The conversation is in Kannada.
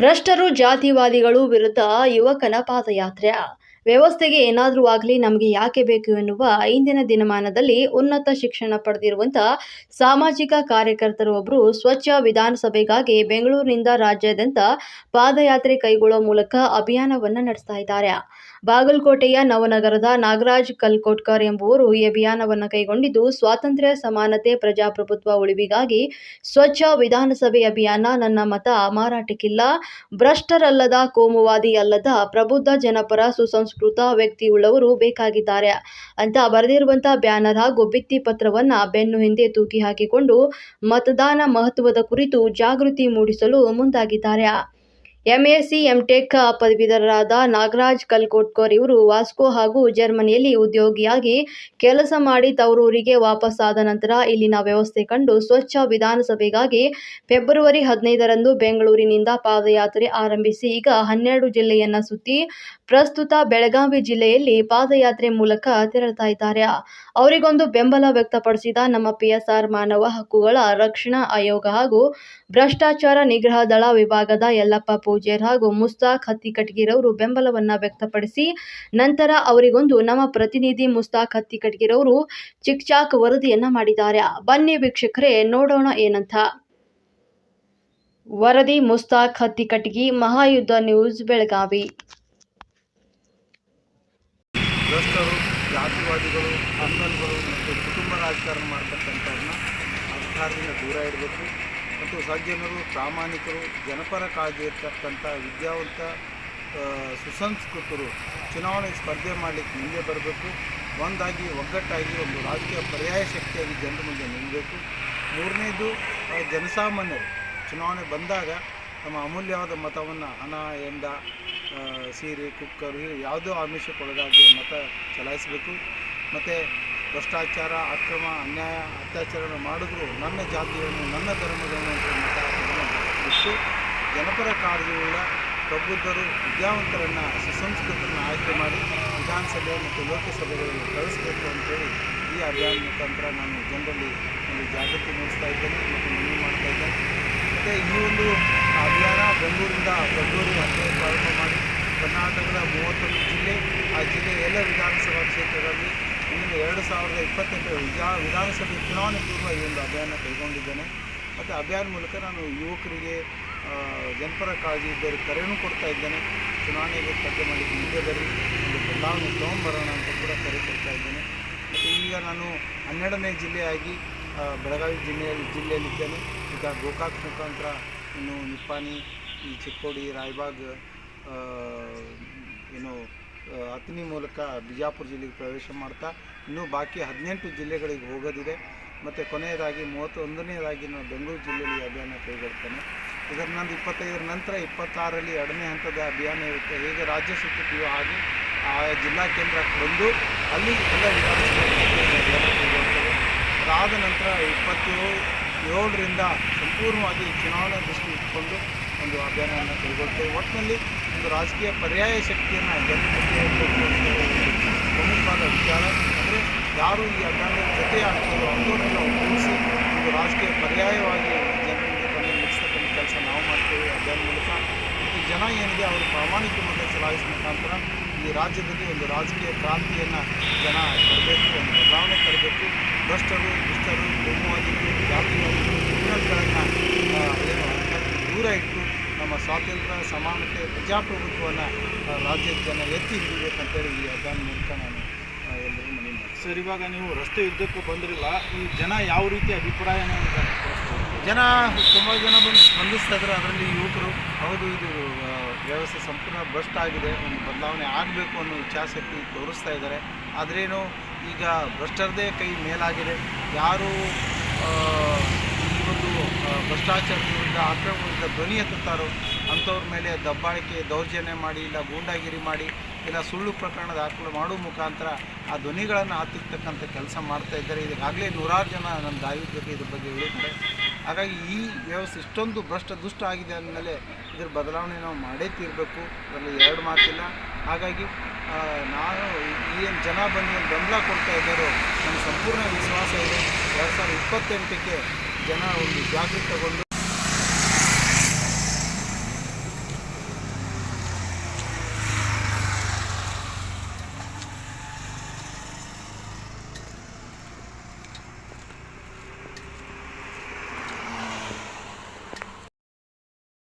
ಭ್ರಷ್ಟರು, ಜಾತಿವಾದಿಗಳು ವಿರುದ್ಧ ಯುವಕನ ಪಾದಯಾತ್ರೆ. ವ್ಯವಸ್ಥೆಗೆ ಏನಾದರೂ ಆಗಲಿ ನಮಗೆ ಯಾಕೆ ಬೇಕು ಎನ್ನುವ ಇಂದಿನ ದಿನಮಾನದಲ್ಲಿ ಉನ್ನತ ಶಿಕ್ಷಣ ಪಡೆದಿರುವಂಥ ಸಾಮಾಜಿಕ ಕಾರ್ಯಕರ್ತರು ಒಬ್ಬರು ಸ್ವಚ್ಛ ವಿಧಾನಸಭೆಗಾಗಿ ಬೆಂಗಳೂರಿನಿಂದ ರಾಜ್ಯಾದ್ಯಂತ ಪಾದಯಾತ್ರೆ ಕೈಗೊಳ್ಳುವ ಮೂಲಕ ಅಭಿಯಾನವನ್ನು ನಡೆಸ್ತಾ ಇದ್ದಾರೆ. ಬಾಗಲಕೋಟೆಯ ನವನಗರದ ನಾಗರಾಜ್ ಕಲ್ಕೋಟ್ಕರ್ ಎಂಬುವರು ಈ ಅಭಿಯಾನವನ್ನು ಕೈಗೊಂಡಿದ್ದು, ಸ್ವಾತಂತ್ರ್ಯ, ಸಮಾನತೆ, ಪ್ರಜಾಪ್ರಭುತ್ವ ಉಳಿವಿಗಾಗಿ ಸ್ವಚ್ಛ ವಿಧಾನಸಭೆ ಅಭಿಯಾನ ನನ್ನ ಮತ ಮಾರಾಟಕ್ಕಿಲ್ಲ. ಭ್ರಷ್ಟರಲ್ಲದ ಕೋಮುವಾದಿ ಅಲ್ಲದ ಪ್ರಬುದ್ಧ ಜನಪರ, ಸುಸಂಸ್ಕೃತ ವ್ಯಕ್ತಿಯುಳ್ಳವರು ಬೇಕಾಗಿದ್ದಾರೆ. ಅಂತ ಬರೆದಿರುವಂತಹ ಬ್ಯಾನರ್ ಹಾಗೂ ಭಿತ್ತಿ ಪತ್ರವನ್ನ ಬೆನ್ನು ಹಿಂದೆ ತೂಗಿ ಹಾಕಿಕೊಂಡು ಮತದಾನ ಮಹತ್ವದ ಕುರಿತು ಜಾಗೃತಿ ಮೂಡಿಸಲು ಮುಂದಾಗಿದ್ದಾರೆ. ಎಂಎಸ್ಸಿ, ಎಂಟೆಕ್ ಪದವೀಧರರಾದ ನಾಗರಾಜ್ ಕಲ್ಕೋಟ್ಕೋರ್ ಇವರು ವಾಸ್ಕೋ ಹಾಗೂ ಜರ್ಮನಿಯಲ್ಲಿ ಉದ್ಯೋಗಿಯಾಗಿ ಕೆಲಸ ಮಾಡಿ ತವರೂರಿಗೆ ವಾಪಸ್ಸಾದ ನಂತರ ಇಲ್ಲಿನ ವ್ಯವಸ್ಥೆ ಕಂಡು ಸ್ವಚ್ಛ ವಿಧಾನಸಭೆಗಾಗಿ ಫೆಬ್ರವರಿ ಹದಿನೈದರಂದು ಬೆಂಗಳೂರಿನಿಂದ ಪಾದಯಾತ್ರೆ ಆರಂಭಿಸಿ ಈಗ ಹನ್ನೆರಡು ಜಿಲ್ಲೆಯನ್ನ ಸುತ್ತಿ ಪ್ರಸ್ತುತ ಬೆಳಗಾವಿ ಜಿಲ್ಲೆಯಲ್ಲಿ ಪಾದಯಾತ್ರೆ ಮೂಲಕ ತೆರಳ್ತಾ ಇದ್ದಾರೆ. ಅವರಿಗೊಂದು ಬೆಂಬಲ ವ್ಯಕ್ತಪಡಿಸಿದ ನಮ್ಮ ಪಿಎಸ್ಆರ್ ಮಾನವ ಹಕ್ಕುಗಳ ರಕ್ಷಣಾ ಆಯೋಗ ಹಾಗೂ ಭ್ರಷ್ಟಾಚಾರ ನಿಗ್ರಹ ದಳ ವಿಭಾಗದ ಯಲ್ಲಪ್ಪ ಪೂಜಾರ್ ಹಾಗೂ ಮುಸ್ತಾಕ್ ಹತ್ತಿಕಟ್ಗಿರವರು ಬೆಂಬಲವನ್ನ ವ್ಯಕ್ತಪಡಿಸಿ, ನಂತರ ಅವರಿಗೊಂದು ನಮ್ಮ ಪ್ರತಿನಿಧಿ ಮುಸ್ತಾಕ್ ಹತ್ತಿಕಟ್ಗಿರವರು ಚಿಕ್ಚಾಕ್ ವರದಿಯನ್ನ ಮಾಡಿದ್ದಾರೆ. ಬನ್ನಿ ವೀಕ್ಷಕರೇ, ನೋಡೋಣ ಏನಂತ. ವರದಿ, ಮುಸ್ತಾಕ್ ಹತ್ತಿಕಟ್ಗಿ ಮಹಾಯುದ್ಧ ನ್ಯೂಸ್, ಬೆಳಗಾವಿ. ಜಾತಿವಾದಿಗಳು ಮತ್ತು ಕುಟುಂಬ ರಾಜಕಾರಣ ಮಾಡ್ತಕ್ಕಂಥವ್ರನ್ನ ಅಧಿಕಾರದಿಂದ ದೂರ ಇಡಬೇಕು. ಮತ್ತು ಸಜ್ಜನರು ಪ್ರಾಮಾಣಿಕರು, ಜನಪರ ಕಾಳಜಿ ಇರ್ತಕ್ಕಂಥ ವಿದ್ಯಾವಂತ ಸುಸಂಸ್ಕೃತರು ಚುನಾವಣೆ ಸ್ಪರ್ಧೆ ಮಾಡಲಿಕ್ಕೆ ಮುಂದೆ ಬರಬೇಕು. ಒಂದಾಗಿ ಒಗ್ಗಟ್ಟಾಗಿ ಒಂದು ರಾಜಕೀಯ ಪರ್ಯಾಯ ಶಕ್ತಿಯಾಗಿ ಜನರ ಮುಂದೆ ನಿಲ್ಲಬೇಕು ಮೂರನೇದು ಜನಸಾಮಾನ್ಯರು. ಚುನಾವಣೆ ಬಂದಾಗ ತಮ್ಮ ಅಮೂಲ್ಯವಾದ ಮತವನ್ನು ಹಣ, ಎಂಡ ಸೀರೆ, ಕುಕ್ಕರ್, ಯಾವುದೋ ಆಮಿಷಕ್ಕೊಳಗಾಗಿ ಮತ ಚಲಾಯಿಸಬೇಕು. ಮತ್ತು ಭ್ರಷ್ಟಾಚಾರ, ಅಕ್ರಮ, ಅನ್ಯಾಯ ಅತ್ಯಾಚಾರಗಳನ್ನು ಮಾಡಿದ್ರು ನನ್ನ ಜಾತಿಯನ್ನು, ನನ್ನ ಧರ್ಮದವನು ಅಂತ ಬಿಟ್ಟು ಜನಪರ ಕಾರ್ಯವುಳ್ಳ ಪ್ರಬುದ್ಧರು, ವಿದ್ಯಾವಂತರನ್ನು, ಸುಸಂಸ್ಕೃತರನ್ನು ಆಯ್ಕೆ ಮಾಡಿ ವಿಧಾನಸಭೆ ಮತ್ತು ಲೋಕಸಭೆಗಳಲ್ಲಿ ಕಳಿಸಬೇಕು ಅಂತೇಳಿ ಈ ಅಭಿಯಾನ ಮುಖಾಂತರ ನಾನು ಜನರಲ್ಲಿ ಒಂದು ಜಾಗೃತಿ ಮೂಡಿಸ್ತಾ ಇದ್ದೇನೆ ಮತ್ತು ಮನವಿ ಮಾಡ್ತಾ ಇದ್ದೇನೆ. ಮತ್ತು ಈ ಒಂದು ಅಭಿಯಾನ ಬೆಂಗಳೂರಿಂದ ಫೆಬ್ರವರಿ ಹದಿನೈದು ಪ್ರಾರಂಭ ಮಾಡಿ ಕರ್ನಾಟಕದ ಮೂವತ್ತೊಂದು ಜಿಲ್ಲೆ ಆ ಜಿಲ್ಲೆಯ ಎಲ್ಲ ವಿಧಾನಸಭಾ ಕ್ಷೇತ್ರಗಳಲ್ಲಿ ಇನ್ನು ಎರಡು ಸಾವಿರದ ಇಪ್ಪತ್ತೆಂಟು ವಿಧಾ ವಿಧಾನಸಭೆ ಚುನಾವಣೆ ಪೂರ್ವ ಈ ಒಂದು ಅಭಿಯಾನ ಕೈಗೊಂಡಿದ್ದೇನೆ. ಮತ್ತು ಅಭಿಯಾನ ಮೂಲಕ ನಾನು ಯುವಕರಿಗೆ ಜನಪರ ಕಾಳಜಿ ಇದ್ದರೆ ಕರೆನೂ ಕೊಡ್ತಾ ಇದ್ದೇನೆ. ಚುನಾವಣೆಗೆ ಸ್ಪರ್ಧೆ ಮಾಡಿ ಮುಂದೆ ಬರಿ ಒಂದು ಬದಲಾವಣೆ ತೊಗೊಂಬರೋಣ ಅಂತ ಕೂಡ ಕರೆ ಕೊಡ್ತಾ ಇದ್ದೇನೆ. ಮತ್ತು ಈಗ ನಾನು ಹನ್ನೆರಡನೇ ಜಿಲ್ಲೆಯಾಗಿ ಬೆಳಗಾವಿ ಜಿಲ್ಲೆಯಲ್ಲಿ ಜಿಲ್ಲೆಯಲ್ಲಿದ್ದೇನೆ. ಈಗ ಗೋಕಾಕ್ ಮುಖಾಂತರ ಇನ್ನು ನಿಪ್ಪಾಣಿ, ಈ ಚಿಕ್ಕೋಡಿ, ರಾಯಬಾಗ್ ಆ, ಮೂಲಕ ಬಿಜಾಪುರ ಜಿಲ್ಲೆಗೆ ಪ್ರವೇಶ ಮಾಡ್ತಾ ಇನ್ನೂ ಬಾಕಿ ಹದಿನೆಂಟು ಜಿಲ್ಲೆಗಳಿಗೆ ಹೋಗೋದಿದೆ. ಮತ್ತು ಕೊನೆಯದಾಗಿ ಮೂವತ್ತೊಂದನೇದಾಗಿ ನಾನು ಬೆಂಗಳೂರು ಜಿಲ್ಲೆಯಲ್ಲಿ ಅಭಿಯಾನ ಕೈಗೊಳ್ತೇನೆ. ಇದರ ನಂದು ಇಪ್ಪತ್ತೈದರ ನಂತರ ಇಪ್ಪತ್ತಾರರಲ್ಲಿ ಎರಡನೇ ಹಂತದ ಅಭಿಯಾನ ಇರುತ್ತೆ. ಹೇಗೆ ರಾಜ್ಯ ಸುತ್ತುತ್ತೀವೋ ಹಾಗೆ ಆ ಜಿಲ್ಲಾ ಕೇಂದ್ರಕ್ಕೆ ಬಂದು ಅಲ್ಲಿ ಎಲ್ಲ ಅದಾದ ನಂತರ ಇಪ್ಪತ್ತೇಳು ಏಳರಿಂದ ಸಂಪೂರ್ಣವಾಗಿ ಚುನಾವಣಾ ದೃಷ್ಟಿ ಇಟ್ಕೊಂಡು ಒಂದು ಅಭಿಯಾನವನ್ನು ಕೈಗೊಳ್ತೇವೆ. ಒಟ್ಟಿನಲ್ಲಿ ಒಂದು ರಾಜಕೀಯ ಪರ್ಯಾಯ ಶಕ್ತಿಯನ್ನು ಪ್ರಮುಖವಾದ ವಿಚಾರ. ಅಂದರೆ ಯಾರು ಈ ಅಭಿಯಾನದ ಜೊತೆ ಆಗ್ತಾರೋ ನಾವು ಒಗ್ಗೂಡಿಸಿ ಒಂದು ರಾಜಕೀಯ ಪರ್ಯಾಯವಾಗಿ ಜನರಿಗೆ ಬಂದು ಮುಗಿಸ್ತಕ್ಕಂಥ ಕೆಲಸ ನಾವು ಮಾಡ್ತೇವೆ ಅಭಿಯಾನ ಮೂಲಕ. ಮತ್ತು ಜನ ಏನಿದೆ ಅವರು ಪ್ರಾಮಾಣಿಕ ಮತ ಚಲಾಯಿಸಿದ ಮುಖಾಂತರ ಈ ರಾಜ್ಯದಲ್ಲಿ ಒಂದು ರಾಜಕೀಯ ಕ್ರಾಂತಿಯನ್ನು ಜನ ತರಬೇಕು, ಒಂದು ಬದಲಾವಣೆ ತರಬೇಕು. ಭ್ರಷ್ಟರು, ದುಷ್ಟರು, ಕೋಮುವಾದಿಗಳು, ಜಾತಿವಾದಿಗಳು, ಕ್ರಿಮಿನಲ್ಗಳನ್ನು ಏನು ದೂರ ಇಟ್ಟು ನಮ್ಮ ಸ್ವಾತಂತ್ರ್ಯ ಸಮಾನತೆ ಪ್ರಜಾಪ್ರಭುತ್ವವನ್ನು ರಾಜ್ಯದ ಜನ ಎತ್ತಿ ಹಿಡಿಬೇಕಂತೇಳಿ ಈ ಅಭಿಯಾನ ಮೂಲಕ ನಾನು ಎಲ್ಲರಿಗೂ ಮನವಿ ಮಾಡಿ ಸರ್ ಇವಾಗ ನೀವು ರಸ್ತೆ ಯುದ್ಧಕ್ಕೂ ಬಂದಿರಲಿಲ್ಲ ಈ ಜನ ಯಾವ ರೀತಿ ಅಭಿಪ್ರಾಯನ ವ್ಯಕ್ತಪಡಿಸ್ತಾರೆ? ಜನ ತುಂಬ ಜನ ಬಂದು ಸ್ಪಂದಿಸ್ತಾ ಇದ್ದಾರೆ. ಅದರಲ್ಲಿ ಯುವಕರು ಹೌದು ಇದು ವ್ಯವಸ್ಥೆ ಸಂಪೂರ್ಣ ಭ್ರಷ್ಟ ಆಗಿದೆ. ಒಂದು ಬದಲಾವಣೆ ಆಗಬೇಕು ಅನ್ನೋ ಇಚ್ಛಾಶಕ್ತಿ ತೋರಿಸ್ತಾ ಇದ್ದಾರೆ. ಆದ್ರೇನು ಈಗ ಭ್ರಷ್ಟರದೇ ಕೈ ಮೇಲಾಗಿದೆ. ಯಾರು ಒಂದು ಭ್ರಷ್ಟಾಚಾರದಿಂದ ಆಕ್ರಮಣದಿಂದ ಧ್ವನಿ ಎತ್ತುತ್ತಾರೋ ಅಂಥವ್ರ ಮೇಲೆ ದಬ್ಬಾಳಿಕೆ, ದೌರ್ಜನ್ಯ ಮಾಡಿ ಇಲ್ಲ ಗೂಂಡಾಗಿರಿ ಮಾಡಿ ಇಲ್ಲ ಸುಳ್ಳು ಪ್ರಕರಣ ದಾಖಲು ಮಾಡುವ ಮುಖಾಂತರ ಆ ಧ್ವನಿಗಳನ್ನು ಹತ್ತಿರ್ತಕ್ಕಂಥ ಕೆಲಸ ಮಾಡ್ತಾ ಇದ್ದಾರೆ. ಇದಕ್ಕಾಗಲೇ ನೂರಾರು ಜನ ನಮ್ಮ ಜೊತೆ ಇದ್ರ ಬಗ್ಗೆ ಹೇಳಿದ್ದಾರೆ. ಹಾಗಾಗಿ ಈ ವ್ಯವಸ್ಥೆ ಇಷ್ಟೊಂದು ಭ್ರಷ್ಟ ದುಷ್ಟ ಆಗಿದೆ ಅಂದಮೇಲೆ ಇದ್ರ ಬದಲಾವಣೆ ನಾವು ಮಾಡೇ ತೀರಬೇಕು. ಅದರಲ್ಲಿ ಎರಡು ಮಾತಿಲ್ಲ. ಹಾಗಾಗಿ ನಾನು ಏನು ಜನ ಬಂದು ಬೆಂಬಲ ಕೊಡ್ತಾ ಇದ್ದಾರೋ ನಮ್ಮ ಸಂಪೂರ್ಣ ವಿಶ್ವಾಸ ಇದೆ. ಇಪ್ಪತ್ತೆಂಟಕ್ಕೆ ಜನ ಒಂದು ಜಾಗೃತಗೊಂಡು